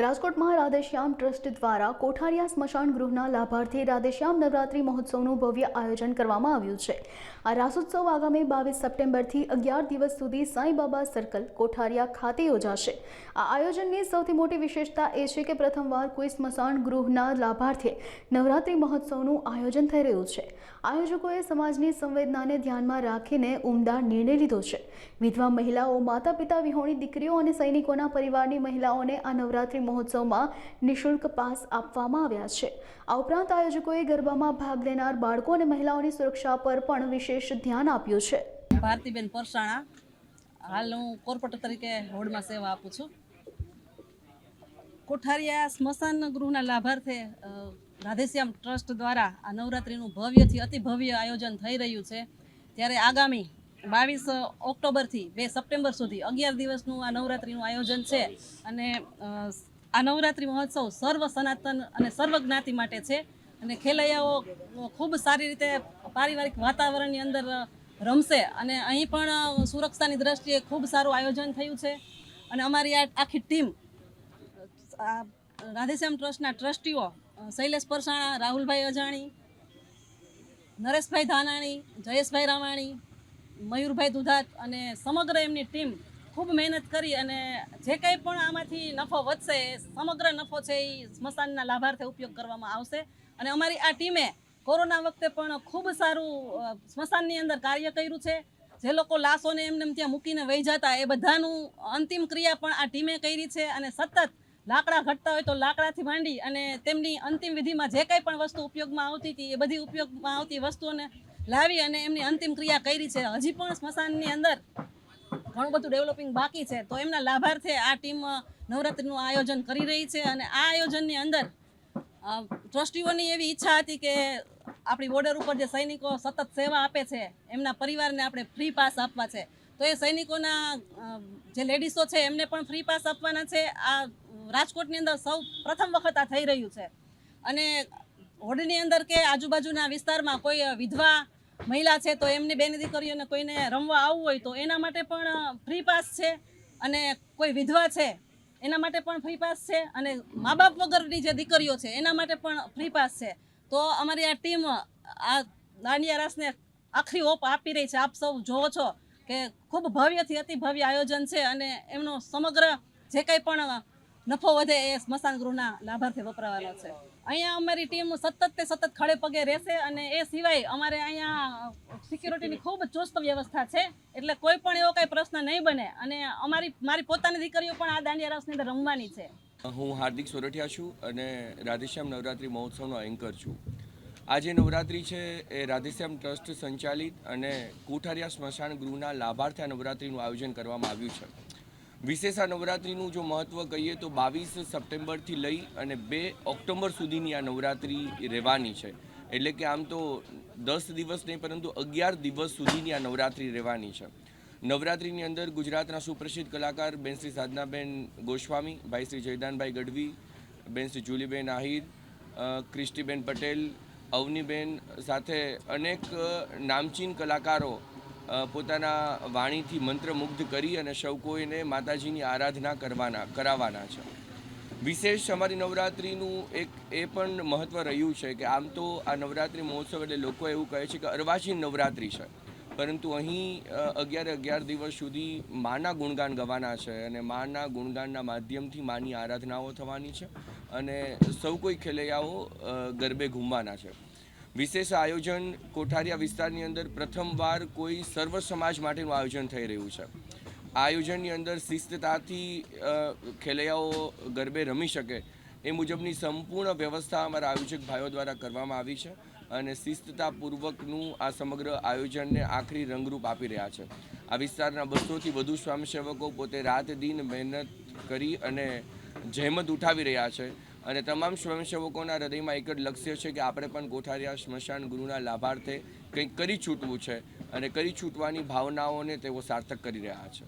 રાજકોટમાં રાધેશ્યામ ટ્રસ્ટ દ્વારા કોઠારિયા સ્મશાન ગૃહના લાભાર્થી રાધેશ્યામ નવરાત્રી મહોત્સવનું ભવ્ય આયોજન કરવામાં આવ્યું છે. આ રાસોત્સવ આગામી બાવીસ સપ્ટેમ્બરથી અગિયાર દિવસ સુધી સાંઈબાબા સર્કલ કોઠારિયા ખાતે યોજાશે. આ આયોજનની સૌથી મોટી વિશેષતા એ છે કે પ્રથમવાર કોઈ સ્મશાન ગૃહના લાભાર્થે નવરાત્રી મહોત્સવનું આયોજન થઈ રહ્યું છે. આયોજકોએ સમાજની સંવેદનાને ધ્યાનમાં રાખીને ઉમદા નિર્ણય લીધો છે. વિધવા મહિલાઓ માતા પિતા વિહોણી દીકરીઓ અને સૈનિકોના પરિવારની મહિલાઓને આ નવરાત્રી મહોત્સવમાં નિઃશુલ્ક પાસ આપવામાં આવ્યા છે. આ ઉપરાંત આયોજકોએ ગરબામાં ભાગ લેનાર બાળકો અને મહિલાઓની સુરક્ષા પર પણ વિશેષ ધ્યાન આપ્યું છે. ભારતીબેન પરસાણા, હાલ હું કોર્પોરેટર તરીકે હોડમાં સેવા આપું છું. કોઠારિયા સ્મશાન ગૃહના લાભાર્થે રાધેશ્યામ ટ્રસ્ટ દ્વારા આ નવરાત્રિનું ભવ્યથી અતિ ભવ્ય આયોજન થઈ રહ્યું છે. ત્યારે આગામી બાવીસ ઓક્ટોબરથી બે સપ્ટેમ્બર સુધી અગિયાર દિવસનું આ નવરાત્રિનું આયોજન છે. અને આ નવરાત્રિ મહોત્સવ સર્વ સનાતન અને સર્વ જ્ઞાતિ માટે છે. અને ખેલૈયાઓ ખૂબ સારી રીતે પારિવારિક વાતાવરણની અંદર રમશે અને અહીં પણ સુરક્ષાની દ્રષ્ટિએ ખૂબ સારું આયોજન થયું છે. અને અમારી આ આખી ટીમ રાધેશ્યામ ટ્રસ્ટના ટ્રસ્ટીઓ, શૈલેષ પરસાણા, રાહુલભાઈ અજાણી, નરેશભાઈ ધાનાણી, જયેશભાઈ રામાણી, મયુરભાઈ દુધાત અને સમગ્ર એમની ટીમ ખૂબ મહેનત કરી અને જે કંઈ પણ આમાંથી નફો વધશે, સમગ્ર નફો છે એ સ્મશાનના લાભાર્થે ઉપયોગ કરવામાં આવશે. અને અમારી આ ટીમે કોરોના વખતે પણ ખૂબ સારું સ્મશાનની અંદર કાર્ય કર્યું છે. જે લોકો લાશોને એમને ત્યાં મૂકીને વહી જતા, એ બધાનું અંતિમ ક્રિયા પણ આ ટીમે કરી છે અને સતત લાકડા ઘટતા હોય તો લાકડાથી માંડી અને તેમની અંતિમ વિધિમાં જે કંઈ પણ વસ્તુ ઉપયોગમાં આવતી હતી, એ બધી ઉપયોગમાં આવતી વસ્તુઓને લાવી અને એમની અંતિમ ક્રિયા કરી છે. હજી પણ સ્મશાનની અંદર ઘણું બધું ડેવલપિંગ બાકી છે. તો એમના લાભાર્થે આ ટીમ નવરાત્રિનું આયોજન કરી રહી છે અને આ આયોજનની અંદર ટ્રસ્ટીઓની એવી ઈચ્છા હતી કે આપણી બોર્ડર ઉપર જે સૈનિકો સતત સેવા આપે છે, એમના પરિવારને આપણે ફ્રી પાસ આપવા છે. તો એ સૈનિકોના જે લેડીસો છે એમને પણ ફ્રી પાસ આપવાના છે. આ રાજકોટની અંદર સૌ પ્રથમ વખત આ થઈ રહ્યું છે. અને હોડની અંદર કે આજુબાજુના વિસ્તારમાં કોઈ વિધવા મહિલા છે તો એમની બેન દીકરીઓને કોઈને રમવા આવવું હોય તો એના માટે પણ ફ્રી પાસ છે અને કોઈ વિધવા છે એના માટે પણ ફ્રી પાસ છે અને મા બાપ વગરની જે દીકરીઓ છે એના માટે પણ ફ્રી પાસ છે. તો અમારી આ ટીમ આ દાંડિયા રાસને આખરી ઓપ આપી રહી છે. આપ સૌ જોવો છો કે ખૂબ ભવ્યથી અતિ ભવ્ય આયોજન છે અને એમનો સમગ્ર જે કંઈ પણ નફો વધે એ સ્મશાન ગૃહના લાભાર્થે વપરાવાનો છે. અહીંયા અમારી ટીમ સતત તે સતત ખડે પગે રહેશે અને એ સિવાય અમારે અહીંયા સિક્યુરિટીની ખૂબ ચુસ્ત વ્યવસ્થા છે. એટલે કોઈ પણ એવો કાંઈ પ્રશ્ન નહીં બને અને અમારી, મારી પોતાની દીકરીઓ પણ આ દાંડિયા રાસની અંદર રમવાની છે. હું હાર્દિક સોરઠિયા છું અને રાધેશ્યામ નવરાત્રિ મહોત્સવનો એન્કર છું. આ જે નવરાત્રિ છે એ રાધેશ્યામ ટ્રસ્ટ સંચાલિત અને કુઠારિયા સ્મશાન ગૃહના લાભાર્થે આ નવરાત્રિનું આયોજન કરવામાં આવ્યું છે. વિશેષ આ નવરાત્રિનું જો મહત્ત્વ કહીએ તો બાવીસ સપ્ટેમ્બરથી લઈ અને બે ઓક્ટોબર સુધીની આ નવરાત્રિ રહેવાની છે. એટલે કે આમ તો દસ દિવસ નહીં, પરંતુ અગિયાર દિવસ સુધીની આ નવરાત્રિ રહેવાની છે. નવરાત્રિની અંદર ગુજરાતના સુપ્રસિદ્ધ કલાકાર બેન શ્રી સાધનાબેન ગોસ્વામી, ભાઈ શ્રી જયદાનભાઈ ગઢવી, બેન શ્રી જુલીબેન આહિર ક્રિસ્ટીબેન પટેલ, અવનીબેન સાથે અનેક નામચીન કલાકારો પોતાના વાણીથી મંત્રમુગ્ધ કરી અને સૌ કોઈને માતાજીની આરાધના કરવાના, કરાવવાના છે. વિશેષ અમારી નવરાત્રિનું એક એ પણ મહત્ત્વ રહ્યું છે કે આમ તો આ નવરાત્રિ મહોત્સવ એટલે લોકો એવું કહે છે કે અર્વાચીન નવરાત્રિ છે. પરંતુ અહીં અગિયાર અગિયાર દિવસ સુધી માના ગુણગાન ગવાના છે અને માના ગુણગાનના માધ્યમથી માની આરાધનાઓ થવાની છે અને સૌ કોઈ ખેલૈયાઓ ગરબે ઘૂમવાના છે. વિશેષ આયોજન કોઠારિયા વિસ્તારની અંદર પ્રથમવાર કોઈ સર્વ સમાજ માટેનું આયોજન થઈ રહ્યું છે. આયોજનની અંદર શિસ્તતાથી ખેલૈયાઓ ગરબે રમી શકે એ મુજબની સંપૂર્ણ વ્યવસ્થા અમારા આયોજક ભાઈઓ દ્વારા કરવામાં આવી છે અને શિસ્તતાપૂર્વકનું આ સમગ્ર આયોજનને આખરી રંગરૂપ આપી રહ્યા છે. આ વિસ્તારના બસોથી વધુ સ્વયંસેવકો પોતે રાત દિન મહેનત કરી અને જહેમત ઉઠાવી રહ્યા છે. અને તમામ સ્વયંસેવકોના હૃદયમાં એક જ લક્ષ્ય છે કે આપણે પણ ગોઠારિયા સ્મશાન ગુરુના લાભાર્થે કંઈક કરી છૂટવું છે અને કરી છૂટવાની ભાવનાઓને તેઓ સાર્થક કરી રહ્યા છે.